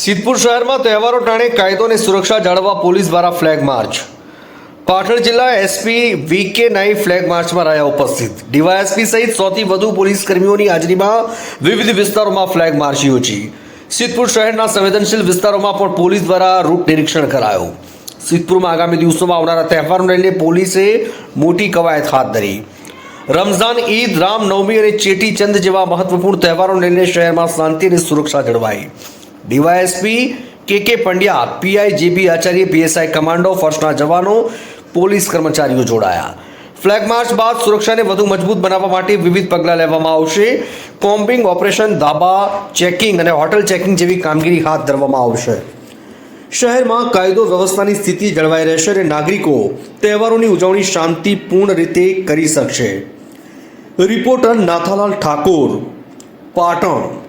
સિદ્ધપુર શહેરમાં તહેવારો ટાણે કાયદો અને સુરક્ષા જાળવવા પોલીસ દ્વારા ફ્લેગ માર્ચ. પાટણ જિલ્લા એસપી વી કે નાઈ ફ્લેગ માર્ચમાં રહ્યા ઉપસ્થિત. ડીવાયએસપી સહિત સૌથી વધુ પોલીસ કર્મીઓની હાજરીમાં વિવિધ વિસ્તારોમાં ફ્લેગ માર્ચ યોજી. સિદ્ધપુર શહેરના સંવેદનશીલ વિસ્તારોમાં પણ પોલીસ દ્વારા રૂટ નિરીક્ષણ કરાયું. સિદ્ધપુરમાં આગામી દિવસોમાં આવનારા તહેવારોને લઈને પોલીસે મોટી કવાયત હાથ ધરી. રમઝાન, ઈદ રામ નવમી અને ચેટીચંદ જેવા મહત્વપૂર્ણ તહેવારોને લઈને શહેરમાં શાંતિ અને સુરક્ષા જળવાઈ. DYSP K K Pandya, PI JB Acharya, PSI commando, ફોર્સના જવાનો, પોલીસ કર્મચારીઓ જોડાયા. ફ્લેગ માર્ચ બાદ સુરક્ષાને વધુ મજબૂત બનાવવા માટે વિવિધ પગલાં લેવામાં આવશે. કોમ્બિંગ ઓપરેશન, ધાબા ચેકિંગ અને હોટલ ચેકિંગ જેવી કામગીરી હાથ ધરવામાં આવશે. શહેરમાં કાયદો વ્યવસ્થાની સ્થિતિ જળવાઈ રહેશે અને નાગરિકો તહેવારોની ઉજવણી શાંતિપૂર્ણ રીતે કરી શકશે. રિપોર્ટર નાથાલાલ ઠાકોર, પાટણ.